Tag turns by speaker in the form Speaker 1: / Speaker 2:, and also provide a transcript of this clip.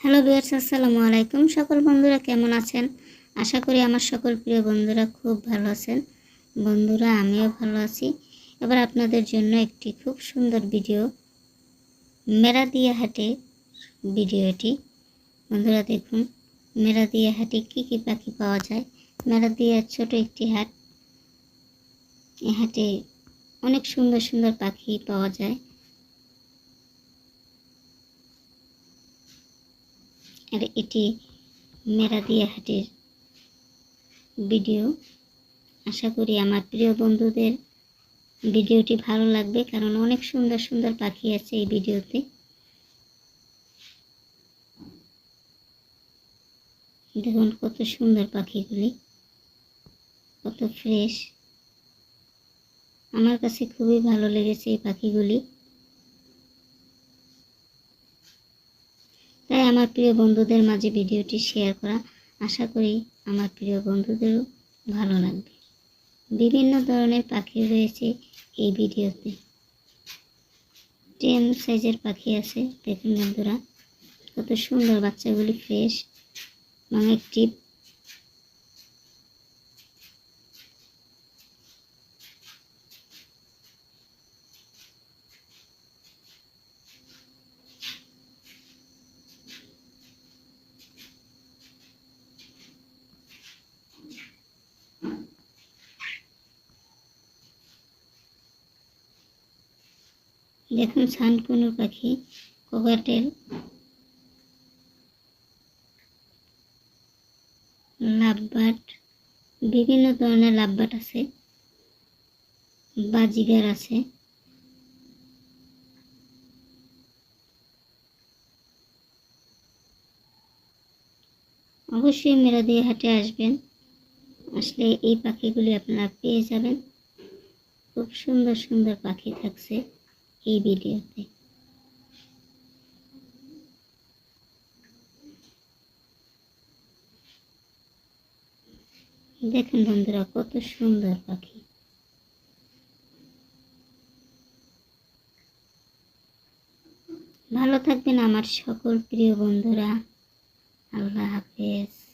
Speaker 1: Hello বিয়ার্স আসসালামু আলাইকুম। সকল বন্ধুরা কেমন আছেন? আশা করি আমার সকল প্রিয় বন্ধুরা খুব ভালো আছেন। বন্ধুরা, আমিও ভালো আছি। এবার আপনাদের জন্য একটি খুব সুন্দর ভিডিও মেরাদিয়া হাটে ভিডিওটি বন্ধুরা দেখুন মেরাদিয়া হাটে কী কী পাখি পাওয়া যায়? মেরাদিয়ার ছোট একটি হাট। এ হাটে অনেক সুন্দর সুন্দর পাখি পাওয়া যায়। আর এটি মেরাদিয়া হাটের ভিডিও। আশা করি আমার প্রিয় বন্ধুদের ভিডিওটি ভালো লাগবে, কারণ অনেক সুন্দর সুন্দর পাখি আছে এই ভিডিওতে। দেখুন কত সুন্দর পাখিগুলি, কত ফ্রেশ আমার কাছে খুবই ভালো লেগেছে এই পাখিগুলি। তাই আমার প্রিয় বন্ধুদের মাঝে ভিডিওটি শেয়ার করা, আশা করি আমার প্রিয় বন্ধুদেরও ভালো লাগবে। বিভিন্ন ধরনের পাখি রয়েছে এই ভিডিওতে। টেন সাইজের পাখি আছে দেখুন বন্ধুরা। কত সুন্দর, বাচ্চাগুলি ফ্রেশ মানে একটি দেখুন সানকুনুর পাখি, কোকাটেল। লাভবাট বিভিন্ন ধরনের লাভবাট আছে। বাজিগার আছে। অবশ্যই মেরা দিয়ে হাটে আসবেন। আসলে এই পাখিগুলি আপনারা পেয়ে যাবেন। খুব সুন্দর সুন্দর পাখি থাকছে। এই ভিডিওতে। দেখেন বন্ধুরা, কত সুন্দর পাখি। ভালো থাকবেন আমার সকল প্রিয় বন্ধুরা। আল্লাহ হাফেজ।